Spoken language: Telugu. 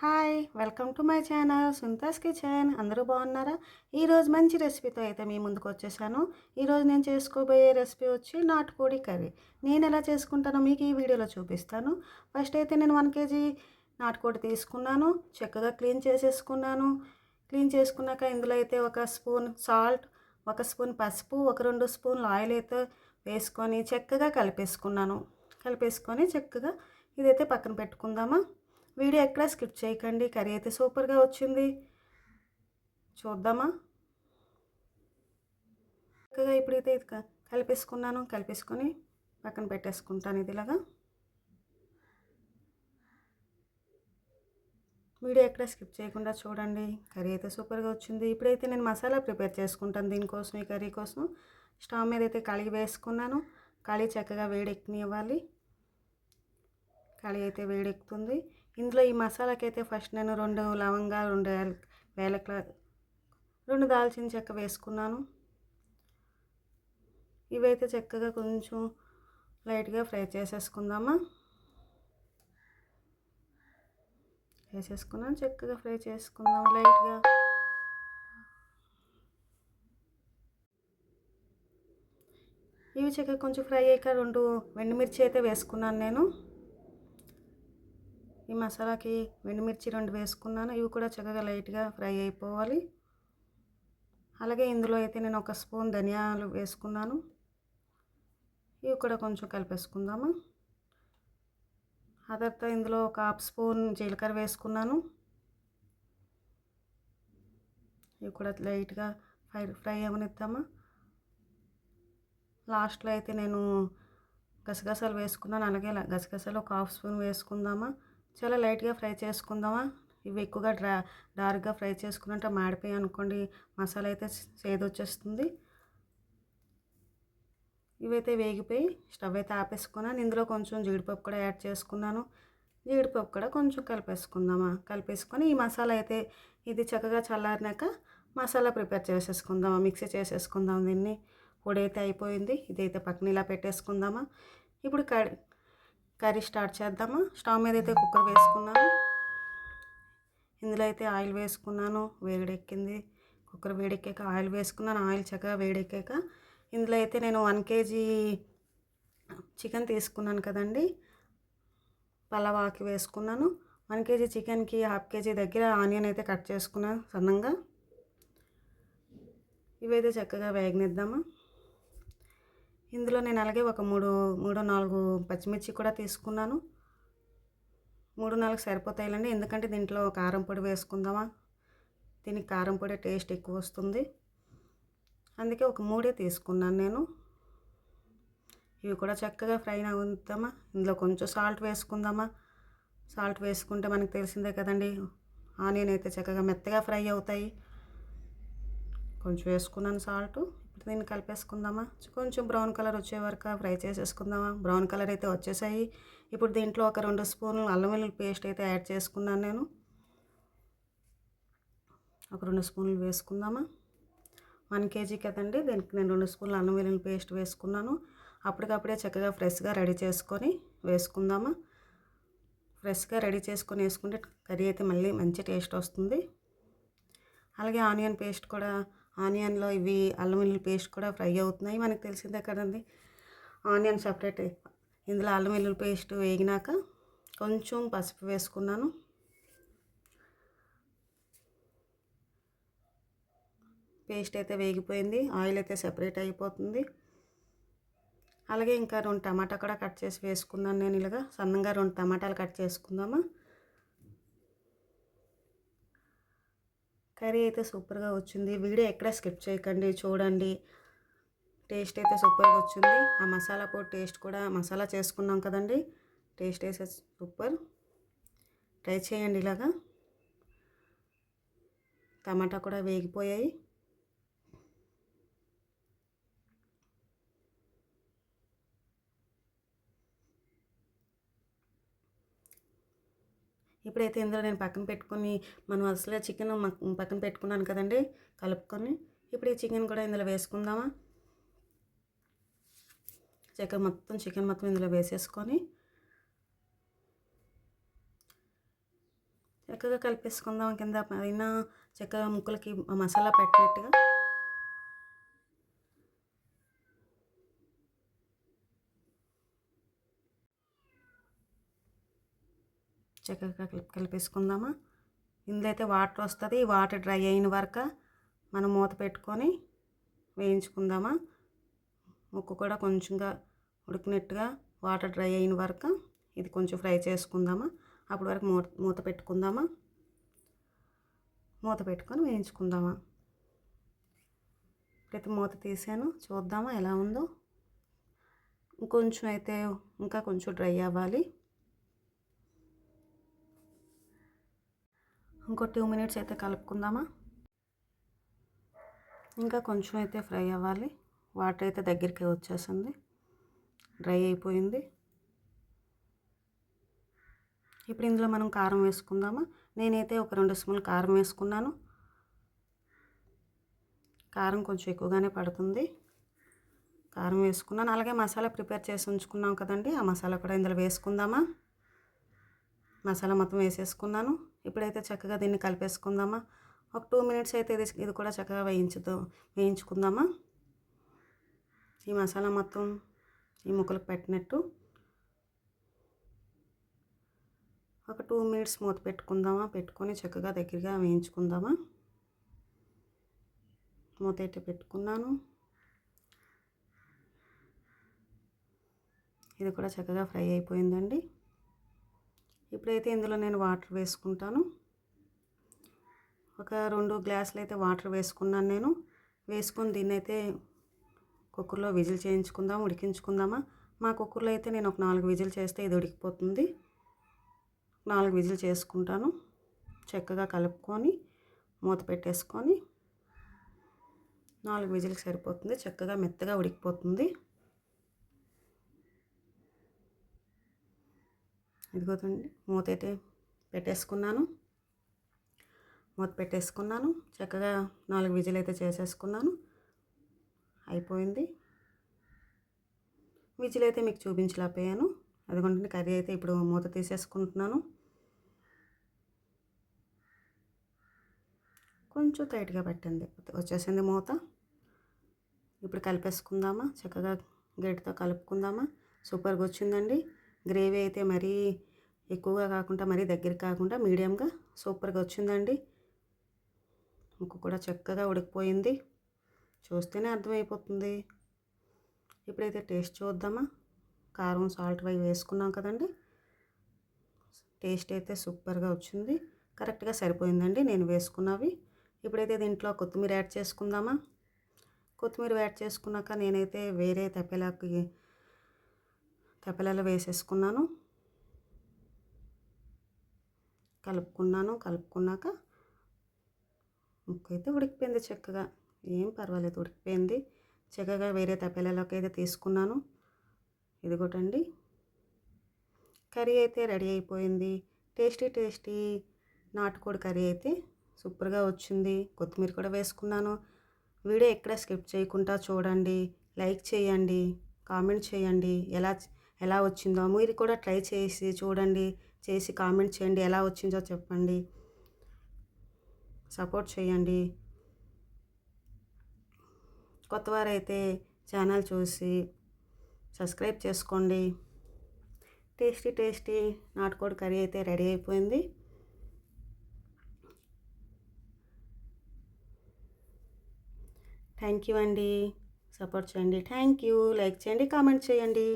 Hi welcome to my channel సుంతాస్ kitchen. అందరూ బాగున్నారా? ఈరోజు మంచి రెసిపీతో అయితే మీ ముందుకు వచ్చేసాను. ఈరోజు నేను చేసుకోబోయే రెసిపీ వచ్చి నాటుకోడి కర్రీ. నేను ఎలా చేసుకుంటానో మీకు ఈ వీడియోలో చూపిస్తాను. ఫస్ట్ అయితే నేను వన్ కేజీ నాటుకోడి తీసుకున్నాను. చక్కగా క్లీన్ చేసేసుకున్నాను. క్లీన్ చేసుకున్నాక ఇందులో అయితే ఒక స్పూన్ సాల్ట్ ఒక స్పూన్ పసుపు ఒక రెండు స్పూన్లు ఆయిల్ అయితే వేసుకొని చక్కగా కలిపేసుకున్నాను. కలిపేసుకొని చక్కగా ఇదైతే పక్కన పెట్టుకుందామా? వీడియో ఎక్కడ స్కిప్ చేయకండి. కర్రీ అయితే సూపర్గా వచ్చింది. చూద్దామా? చక్కగా ఇప్పుడైతే ఇది క- కలిపేసుకున్నాను. కలిపేసుకొని పక్కన పెట్టేసుకుంటాను ఇది ఇలాగా వీడియో ఎక్కడ స్కిప్ చేయకుండా చూడండి. కర్రీ అయితే సూపర్గా వచ్చింది. ఇప్పుడైతే నేను మసాలా ప్రిపేర్ చేసుకుంటాను దీనికోసం ఈ కర్రీ కోసం. స్టవ్ మీద అయితే కడిగి వేసుకున్నాను. కళీ చక్కగా వేడెక్కనివ్వాలి. కళీ అయితే వేడెక్కుతుంది. ఇందులో ఈ మసాలాకి అయితే ఫస్ట్ నేను రెండు లవంగా రెండు వేలకల రెండు దాల్చిన చెక్క వేసుకున్నాను. ఇవైతే చక్కగా కొంచెం లైట్గా ఫ్రై చేసేసుకుందామా? వేసేసుకున్నాను చక్కగా ఫ్రై చేసుకుందాం లైట్గా. ఇవి చక్కగా కొంచెం ఫ్రై అయ్యాక రెండు ఎండుమిర్చి అయితే వేసుకున్నాను నేను. ఈ మసాలాకి ఎండుమిర్చి రెండు వేసుకున్నాను. ఇవి కూడా చక్కగా లైట్గా ఫ్రై అయిపోవాలి. అలాగే ఇందులో అయితే నేను ఒక స్పూన్ ధనియాలు వేసుకున్నాను. ఇవి కూడా కొంచెం కలిపేసుకుందాము? ఆ తర్వాత ఇందులో ఒక హాఫ్ స్పూన్ జీలకర్ర వేసుకున్నాను. ఇవి కూడా లైట్గా ఫ్రై ఫ్రై అవనిద్దామా? లాస్ట్లో అయితే నేను గసగసాలు వేసుకున్నాను. అలాగే గసగసాలు ఒక హాఫ్ స్పూన్ వేసుకుందామా? చాలా లైట్గా ఫ్రై చేసుకుందామా? ఇవి ఎక్కువగా డ్రా డార్క్గా ఫ్రై చేసుకున్నట్టు మాడిపోయి అనుకోండి మసాలా అయితే సేదొచ్చేస్తుంది. ఇవైతే వేగిపోయి స్టవ్ అయితే ఆపేసుకున్నాను ఇందులో కొంచెం జీడిపప్పు కూడా యాడ్ చేసుకున్నాను. జీడిపప్పు కూడా కొంచెం కలిపేసుకుందామా? కలిపేసుకొని ఈ మసాలా అయితే ఇది చక్కగా చల్లారినాక మసాలా ప్రిపేర్ చేసేసుకుందామా? మిక్సీ చేసేసుకుందాం దీన్ని. పొడి అయితే అయిపోయింది. ఇదైతే పక్కన ఇలా పెట్టేసుకుందామా? ఇప్పుడు కడి కర్రీ స్టార్ట్ చేద్దామా. స్టవ్ మీద అయితే కుక్కర్ వేసుకున్నాను. ఇందులో అయితే ఆయిల్ వేసుకున్నాను. వేడెక్కింది. కుక్కర్ వేడెక్కాక ఆయిల్ వేసుకున్నాను. ఆయిల్ చక్కగా వేడెక్కాక ఇందులో అయితే నేను వన్ కేజీ చికెన్ తీసుకున్నాను కదండి. పలావాకి వేసుకున్నాను. వన్ కేజీ చికెన్కి హాఫ్ కేజీ దగ్గర ఆనియన్ అయితే కట్ చేసుకున్నాను సన్నంగా. ఇవైతే చక్కగా వేగనిద్దామా. ఇందులో నేను అలాగే ఒక మూడు మూడు నాలుగు పచ్చిమిర్చి కూడా తీసుకున్నాను. మూడు నాలుగు సరిపోతాయిలండి. ఎందుకంటే దీంట్లో కారం పొడి వేసుకుందామా? దీనికి కారం పొడి టేస్ట్ ఎక్కువ వస్తుంది. అందుకే ఒక మూడే తీసుకున్నాను నేను. ఇవి కూడా చక్కగా ఫ్రై అవుతామా? ఇందులో కొంచెం సాల్ట్ వేసుకుందామా? సాల్ట్ వేసుకుంటే మనకు తెలిసిందే కదండి. ఆనియన్ అయితే చక్కగా మెత్తగా ఫ్రై అవుతాయి. కొంచెం వేసుకున్నాను సాల్ట్. ఇప్పుడు దీన్ని కలిపేసుకుందామా? కొంచెం బ్రౌన్ కలర్ వచ్చే వరకు ఫ్రై చేసేసుకుందామా? బ్రౌన్ కలర్ అయితే వచ్చేసాయి. ఇప్పుడు దీంట్లో ఒక రెండు స్పూన్లు అల్లం వెల్లుల్లి పేస్ట్ అయితే యాడ్ చేసుకున్నాను నేను. ఒక రెండు స్పూన్లు వేసుకుందామా? వన్ కేజీ కదండి దీనికి నేను రెండు స్పూన్లు అల్లం వెల్లుల్లి పేస్ట్ వేసుకున్నాను. అప్పటికప్పుడే చక్కగా ఫ్రెష్గా రెడీ చేసుకొని వేసుకుందామా? ఫ్రెష్గా రెడీ చేసుకొని వేసుకుంటే కర్రీ అయితే మళ్ళీ మంచి టేస్ట్ వస్తుంది. అలాగే ఆనియన్ పేస్ట్ కూడా ఆనియన్లో ఇవి అల్లం వెల్లుల్లి పేస్ట్ కూడా ఫ్రై అవుతున్నాయి. మనకు తెలిసిందే కదండి. Onion separate. ఇందులో అల్లం వెల్లుల్లి పేస్ట్ వేగినాక కొంచెం పసుపు వేసుకున్నాను. పేస్ట్ అయితే వేగిపోయింది. ఆయిల్ అయితే సెపరేట్ అయిపోతుంది. అలాగే ఇంకా రెండు టమాటా కూడా కట్ చేసి వేసుకున్నాను నేను ఇలాగా. సన్నగా రెండు టమాటాలు కట్ చేసుకుందామా? కర్రీ అయితే సూపర్గా వచ్చింది. వీడియో ఎక్కడ స్కిప్ చేయకండి చూడండి. టేస్ట్ అయితే సూపర్గా వచ్చింది. ఆ మసాలా పొడి టేస్ట్ కూడా మసాలా చేసుకున్నాం కదండి. టేస్ట్ అయితే సూపర్. ట్రై చేయండి ఇలాగా. టమాటా కూడా వేగిపోయాయి. ఇప్పుడైతే ఇందులో నేను పక్కన పెట్టుకొని మనం అసలు చికెన్ పక్కన పెట్టుకున్నాను కదండి కలుపుకొని ఇప్పుడు ఈ చికెన్ కూడా ఇందులో వేసుకుందామా? చికెన్ మొత్తం చికెన్ మొత్తం ఇందులో వేసేసుకొని చక్కగా కలిపేసుకుందాం కింద. పైన చక్కగా ముక్కలకి మసాలా పెట్టినట్టుగా చక్కగా కలిపేసుకుందామా? ఇందులో అయితే వాటర్ వస్తుంది. వాటర్ డ్రై అయిన వరకు మనం మూత పెట్టుకొని వేయించుకుందామా? ముక్కు కూడా కొంచెంగా ఉడికినట్టుగా వాటర్ డ్రై అయిన వరకు ఇది కొంచెం ఫ్రై చేసుకుందామా? అప్పటి వరకు మూత మూత పెట్టుకుందామా? మూత పెట్టుకొని వేయించుకుందామా? ప్రతి మూత తీసాను. చూద్దామా ఎలా ఉందో. ఇంకొంచెం అయితే ఇంకా కొంచెం డ్రై అవ్వాలి. ఇంకో టూ మినిట్స్ అయితే కలుపుకుందామా? ఇంకా కొంచెం అయితే ఫ్రై అవ్వాలి. వాటర్ అయితే దగ్గరికి వచ్చేసింది. డ్రై అయిపోయింది. ఇప్పుడు ఇందులో మనం కారం వేసుకుందామా? నేనైతే ఒక రెండు స్పూన్లు కారం వేసుకున్నాను. కారం కొంచెం ఎక్కువగానే పడుతుంది. కారం వేసుకున్నాను. అలాగే మసాలా ప్రిపేర్ చేసి ఉంచుకున్నాం కదండి. ఆ మసాలా కూడా ఇందులో వేసుకుందామా? మసాలా మొత్తం వేసేసుకున్నాను. ఇప్పుడైతే చక్కగా దీన్ని కలిపేసుకుందామా? ఒక టూ మినిట్స్ అయితే ఇది ఇది కూడా చక్కగా వేయించుతో వేయించుకుందామా? ఈ మసాలా మొత్తం ఈ ముక్కలకు పెట్టినట్టు. ఒక టూ మినిట్స్ మూత పెట్టుకుందామా? పెట్టుకొని చక్కగా దగ్గరగా వేయించుకుందామా? మూత అయితే పెట్టుకున్నాను. ఇది కూడా చక్కగా ఫ్రై అయిపోయిందండి. ఇప్పుడైతే ఇందులో నేను వాటర్ వేసుకుంటాను. ఒక రెండు గ్లాసులు అయితే వాటర్ వేసుకున్నాను నేను. వేసుకొని దీన్ని అయితే కుక్కర్లో విజిల్ చేయించుకుందాం ఉడికించుకుందామా? మా కుక్కర్లో అయితే నేను ఒక నాలుగు విజిల్ చేస్తే ఇది ఉడికిపోతుంది. నాలుగు విజిల్ చేసుకుంటాను. చక్కగా కలుపుకొని మూత పెట్టేసుకొని నాలుగు విజిల్కి సరిపోతుంది. చక్కగా మెత్తగా ఉడికిపోతుంది. ఇదిగోదండి మూత అయితే పెట్టేసుకున్నాను. మూత పెట్టేసుకున్నాను. చక్కగా నాలుగు విజిల్ అయితే చేసేసుకున్నాను. అయిపోయింది. విజిల్ అయితే మీకు చూపించలేకపోయాను. అదిగోండి కర్రీ అయితే ఇప్పుడు మూత తీసేసుకుంటున్నాను. కొంచెం టైట్గా పెట్టండి వచ్చేసింది మూత. ఇప్పుడు కలిపేసుకుందామా? చక్కగా గేటుతో కలుపుకుందామా? సూపర్గా వచ్చిందండి. గ్రేవీ అయితే మరీ ఎక్కువగా కాకుండా మరీ దగ్గర కాకుండా మీడియంగా సూపర్గా వచ్చిందండి. ముక్కు కూడా చక్కగా ఉడికిపోయింది. చూస్తేనే అర్థమైపోతుంది. ఇప్పుడైతే టేస్ట్ చూద్దామా? కారం సాల్ట్ అవి వేసుకున్నాం కదండి. టేస్ట్ అయితే సూపర్గా వచ్చింది. కరెక్ట్గా సరిపోయిందండి నేను వేసుకున్నవి. ఇప్పుడైతే దీంట్లో కొత్తిమీర యాడ్ చేసుకుందామా? కొత్తిమీర యాడ్ చేసుకున్నాక నేనైతే వేరే తెప్పలాకి తెప్పలలో వేసేసుకున్నాను. కలుపుకున్నాను. కలుపుకున్నాక ముక్క అయితే ఉడికిపోయింది చక్కగా. ఏం పర్వాలేదు ఉడికిపోయింది. చక్కగా వేరే తప్పేలలోకి అయితే తీసుకున్నాను. ఇదిగోటండి. కర్రీ అయితే రెడీ అయిపోయింది. టేస్టీ టేస్టీ నాటుకోడి కర్రీ అయితే సూపర్గా వచ్చింది. కొత్తిమీర కూడా వేసుకున్నాను. వీడియో ఎక్కడ స్కిప్ చేయకుండా చూడండి. లైక్ చేయండి. కామెంట్ చేయండి. ఎలా ఎలా వచ్చిందో మీరు కూడా ట్రై చేసి చూడండి చేసి కామెంట్ చేయండి ఎలా వచ్చిందో చెప్పండి. సపోర్ట్ చేయండి. కొత్తవారైతే ఛానల్ చూసి సబ్స్క్రైబ్ చేసుకోండి. టేస్టీ టేస్టీ నాటుకోడి కర్రీ అయితే రెడీ అయిపోయింది. థ్యాంక్ యూ అండి. సపోర్ట్ చేయండి. Thank you. లైక్ చేయండి కామెంట్ చేయండి.